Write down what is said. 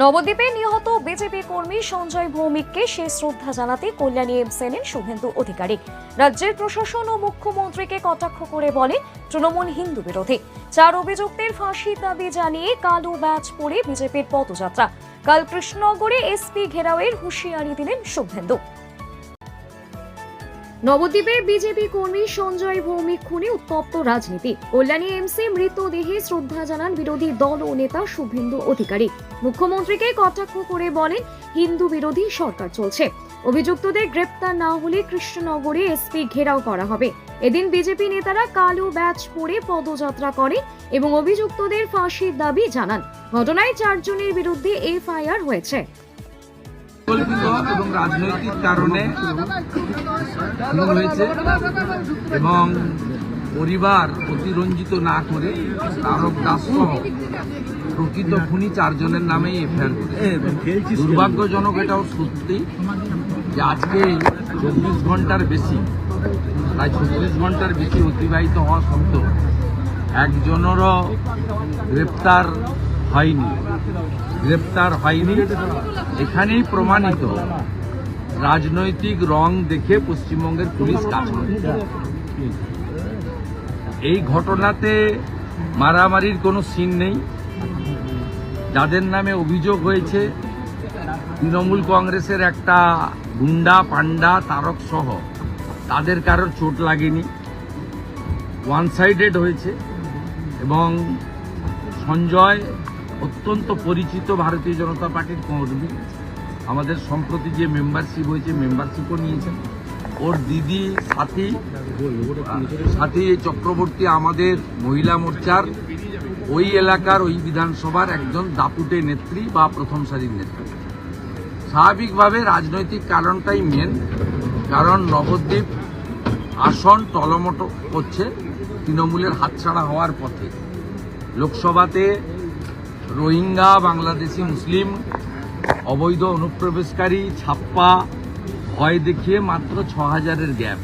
নবদ্বীপে নিহত বিজেপি কর্মী সঞ্জয় ভৌমিককে সে শ্রদ্ধা জানাতে কল্যাণী এমস এলেন শুভেন্দু অধিকারী। রাজ্যের প্রশাসন ও মুখ্যমন্ত্রীকে কটাক্ষ করে বলে তৃণমূল হিন্দু বিরোধী। চার অভিযুক্তের ফাঁসির দাবি জানিয়ে কালো ব্যাচ পরে বিজেপির পদযাত্রা। কাল কৃষ্ণনগরে এসপি ঘেরাওয়ের হুঁশিয়ারি দিলেন শুভেন্দু। নবদ্বীপে বিজেপি কর্মী সঞ্জয় ভৌমিক খুনে উত্তপ্ত রাজনীতি। কল্যাণী এমসি মৃতদেহে শ্রদ্ধা জানান বিরোধী দল ও নেতা শুভেন্দু অধিকারী। মুখ্যমন্ত্রীকে কটাক্ষ করে বলেন, হিন্দু বিরোধী সরকার চলছে। অভিযুক্তদের গ্রেপ্তার না হলে কৃষ্ণনগরে এসপি ঘেরাও করা হবে। এদিন বিজেপি নেতারা কালো ব্যাচ পরে পদযাত্রা করে এবং অভিযুক্তদের ফাঁসির দাবি জানান। ঘটনায় চারজনের বিরুদ্ধে এফআইআর হয়েছে। পরিকল্পিত এবং রাজনৈতিক কারণে হয়েছে এবং পরিবার অতিরঞ্জিত না করে তারক দাস প্রকৃত খুনি চারজনের নামেই এফআইআর করেছে। দুর্ভাগ্যজনক এটাও সত্যি যে আজকে চব্বিশ ঘণ্টার বেশি প্রায় চব্বিশ ঘণ্টার বেশি অতিবাহিত হওয়া সত্ত্বেও একজনেরও গ্রেপ্তার হয়নি, গ্রেপ্তার হয়নি, এখানেই প্রমাণিত। রাজনৈতিক রং দেখে পশ্চিমবঙ্গের পুলিশ কাজ করে। এই ঘটনাতে মারামারির কোনো সিন নেই। যাদের নামে অভিযোগ হয়েছে, তৃণমূল কংগ্রেসের একটা গুন্ডা পান্ডা তারক সহ, তাদের কারোর চোট লাগেনি। ওয়ান সাইডেড হয়েছে এবং সঞ্জয় অত্যন্ত পরিচিত ভারতীয় জনতা পার্টির কর্মী। আমাদের সম্প্রতি যে মেম্বারশিপ হয়েছে মেম্বারশিপও নিয়েছেন। ওর দিদি, সাথী সাথী চক্রবর্তী আমাদের মহিলা মোর্চার ওই এলাকার, ওই বিধানসভার একজন দাপুটে নেত্রী বা প্রথম সারির নেত্রী। স্বাভাবিকভাবে রাজনৈতিক কারণটাই মেন কারণ নবদ্বীপ আসন টলমটো করছে, তৃণমূলের হাতছাড়া হওয়ার পথে। লোকসভাতে রোহিঙ্গা বাংলাদেশি মুসলিম অবৈধ অনুপ্রবেশকারী ছাপ্পা ভয় দেখিয়ে মাত্র ছ হাজারের গ্যাপ।